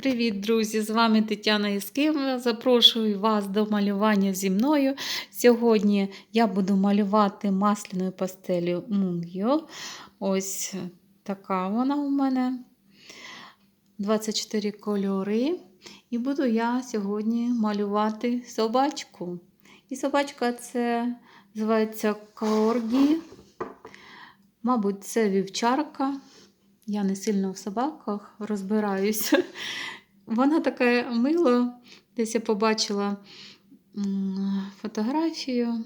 Привіт, друзі! З вами Тетяна Іскива. Запрошую вас до малювання зі мною. Сьогодні я буду малювати масляною пастелю Мунгйо. Ось така вона у мене. 24 кольори. І буду я сьогодні малювати собачку. І собачка це називається Коргі. Мабуть, це вівчарка. Я не сильно в собаках розбираюся. Вона така мила. Десь я побачила фотографію,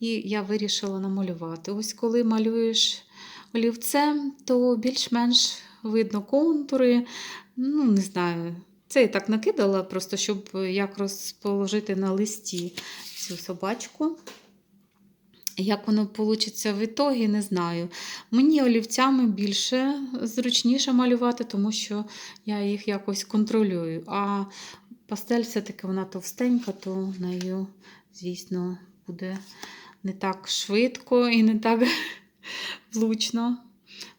і я вирішила намалювати. Ось коли малюєш олівцем, то більш-менш видно контури. Ну, не знаю, це я так накидала, просто щоб як розположити на листі цю собачку. Як воно вийде в ітогі, не знаю. Мені олівцями більше зручніше малювати, тому що я їх якось контролюю. А пастель все-таки вона товстенька, то нею, звісно, буде не так швидко і не так влучно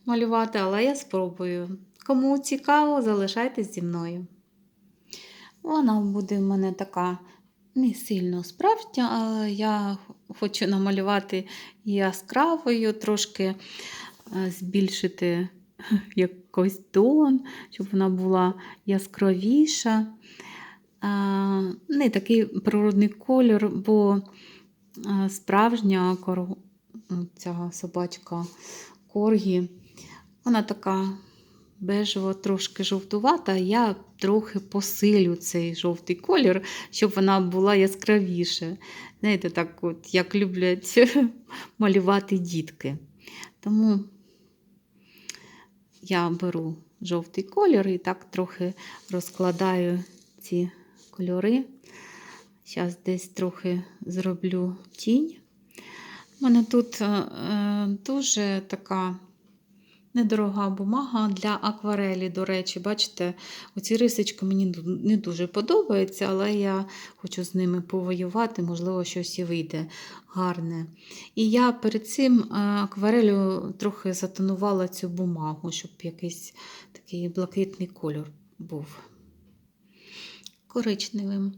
малювати, але я спробую. Кому цікаво, залишайтесь зі мною. Вона буде в мене така не сильно справжня, але я хочу намалювати яскравою, трошки збільшити якийсь тон, щоб вона була яскравіша. Не такий природний кольор, бо справжня ця собачка коргі, вона така бежево трошки жовтувата, я трохи посилю цей жовтий колір, щоб вона була яскравіша. Знаєте, так от, як люблять малювати дітки. Тому я беру жовтий колір і так трохи розкладаю ці кольори. Зараз десь трохи зроблю тінь. У мене тут е, дуже така недорога бумага для акварелі, до речі, бачите, оці рисочки мені не дуже подобаються, але я хочу з ними повоювати, можливо, щось і вийде гарне. І я перед цим е, акварелю трохи затонувала цю бумагу, щоб якийсь такий блакитний кольор був. Коричневим.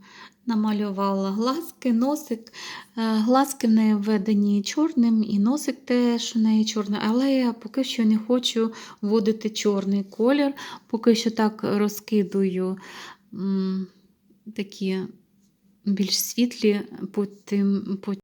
Намалювала глазки, носик. Е, глазки в неї введені чорним, і носик теж у неї чорний, але я поки що не хочу вводити чорний колір, поки що так розкидую такі більш світлі, потім